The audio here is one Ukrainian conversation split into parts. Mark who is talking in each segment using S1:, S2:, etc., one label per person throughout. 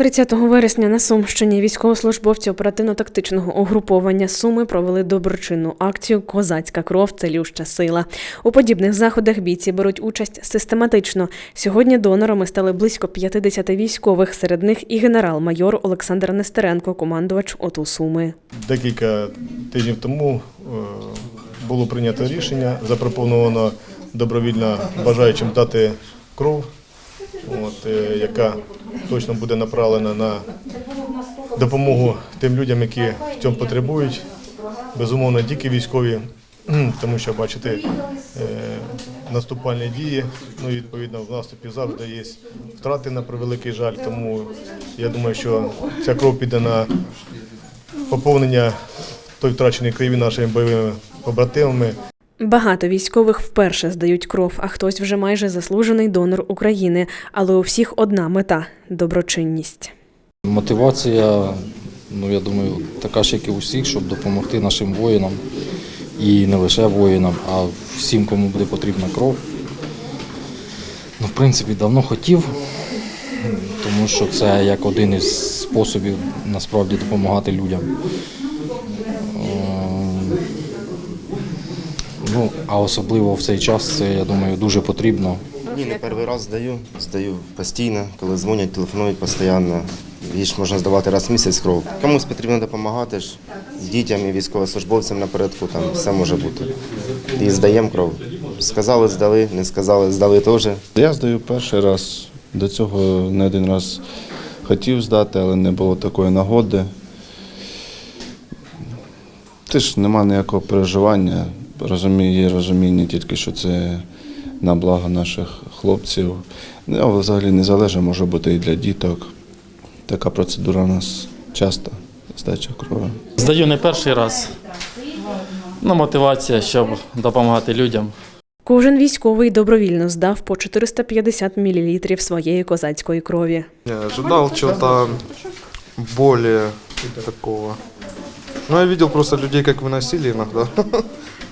S1: 30 вересня на Сумщині військовослужбовці оперативно-тактичного угруповання Суми провели доброчинну акцію Козацька кров целюща сила. У подібних заходах бійці беруть участь систематично. Сьогодні донорами стали близько 50 військових, серед них і генерал-майор Олександр Нестеренко, командувач ОТУ Суми.
S2: Декілька тижнів тому е, було прийнято рішення, запропоновано добровільно бажаючим дати кров, от, е, яка точно буде направлена на допомогу тим людям, які в цьому потребують. Безумовно, тільки військові, тому що бачите, е, наступальні дії, ну відповідно в наступі завжди є втрати на превеликий жаль. Тому я думаю, що ця кров піде на поповнення той втраченої крові нашими бойовими побратимами.
S1: Багато військових вперше здають кров, а хтось вже майже заслужений донор України. Але у всіх одна мета доброчинність.
S3: Мотивація, ну я думаю, така ж, як і у всіх, щоб допомогти нашим воїнам. І не лише воїнам, а всім, кому буде потрібна кров. Ну, в принципі, давно хотів, тому що це як один із способів насправді допомагати людям. Ну, а особливо в цей час це, я думаю, дуже потрібно.
S4: Ні, не перший раз здаю. Здаю постійно, коли дзвонять, телефонують постійно. Її ж можна здавати раз в місяць кров. Комусь потрібно допомагати ж дітям і військовослужбовцям напередку, там все може бути. І здаємо кров. Сказали, здали, не сказали, здали теж.
S5: Я здаю перший раз. До цього не один раз хотів здати, але не було такої нагоди. Теж нема ніякого переживання. Розумію, є розуміння тільки, що це на благо наших хлопців. Ну, взагалі не залежить, може бути і для діток. Така процедура у нас часто, здача крові.
S6: Здаю не перший раз. Ну, мотивація, щоб допомагати людям.
S1: Кожен військовий добровільно здав по 450 мл своєї козацької крові.
S7: Я ожидал чего-то более такого. Ну, я видел просто людей, как выносили иногда.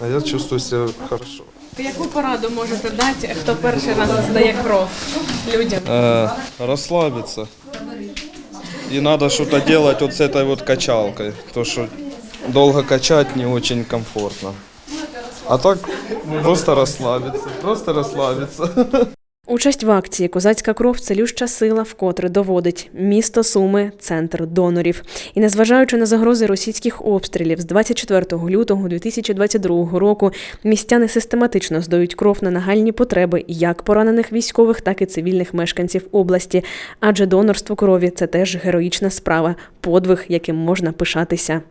S7: А я чувствую себя хорошо.
S1: Яку пораду можете дати, хто перший раз здає кров людям?
S8: Э, расслабиться. И надо что-то делать вот с этой вот качалкой. То, что долго качать не очень комфортно. А так просто расслабиться, просто расслабиться.
S1: Участь в акції Козацька кров целюща сила вкотре доводить місто Суми центр донорів. І незважаючи на загрози російських обстрілів з 24 лютого 2022 року, містяни систематично здають кров на нагальні потреби як поранених військових, так і цивільних мешканців області. Адже донорство крові це теж героїчна справа, подвиг, яким можна пишатися.